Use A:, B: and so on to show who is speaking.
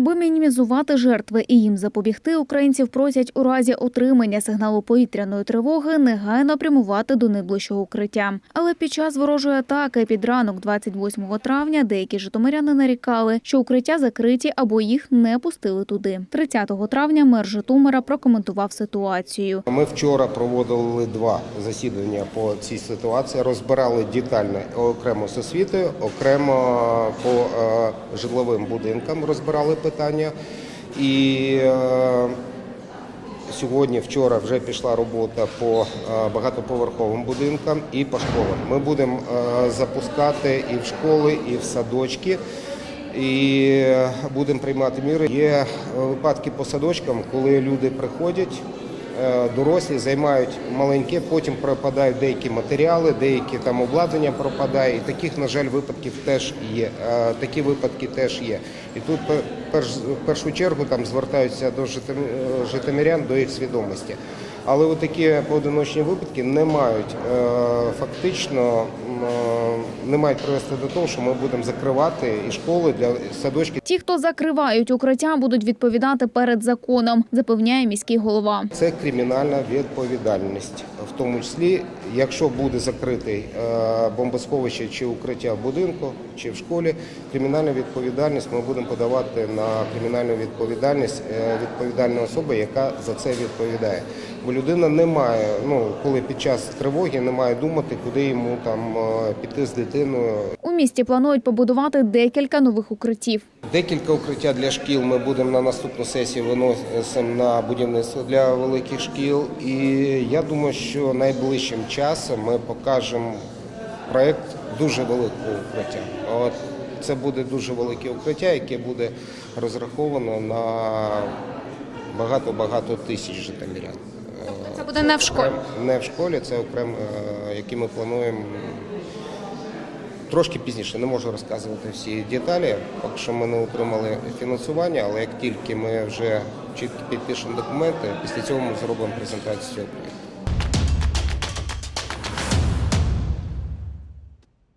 A: Аби мінімізувати жертви і їм запобігти, українців просять у разі отримання сигналу повітряної тривоги негайно прямувати до найближчого укриття. Але під час ворожої атаки під ранок 28 травня деякі житомиряни нарікали, що укриття закриті або їх не пустили туди. 30 травня мер Житомира прокоментував ситуацію.
B: Ми вчора проводили два засідання по цій ситуації, розбирали детально окремо з освітою, окремо по е, житловим будинкам розбирали питання. І е, сьогодні, вчора вже пішла робота по е, багатоповерховим будинкам і по школам. Ми будемо е, запускати і в школи, і в садочки. І будемо приймати міри. Є випадки по садочкам, коли люди приходять, дорослі займають маленьке, потім пропадають деякі матеріали, деякі там обладнання пропадає. І таких, на жаль, випадків теж є. Е, Такі випадки теж є. І тут в першу чергу там звертаються до е, житомирян, до їх свідомості. Але такі поодиночні випадки не мають е, фактично е, не мають привести до того, що ми будемо закривати і школи для садочки.
A: Ті, хто закривають укриття, будуть відповідати перед законом, запевняє міський голова.
B: Це кримінальна відповідальність, в тому числі, якщо буде закритий е, бомбосховище чи укриття в будинку чи в школі, кримінальна відповідальність ми будемо подавати на кримінальну відповідальність е, відповідальної особи, яка за це відповідає. Бо людина не має, ну коли під час тривоги не має думати, куди йому там е, піти з дитиною.
A: У місті планують побудувати декілька нових укриттів.
B: Декілька укриття для шкіл ми будемо на наступну сесію виносимо на будівництво для великих шкіл. І я думаю, що найближчим часом ми покажемо проєкт дуже великого укриття. От це буде дуже велике укриття, яке буде розраховано на багато-багато тисяч житомирян.
A: Це буде не в школі.
B: Не в школі, це окремо, який які ми плануємо трошки пізніше. Не можу розказувати всі деталі, поки що ми не отримали фінансування, але як тільки ми вже чітко підпишемо документи, після цього ми зробимо презентацію проєкту.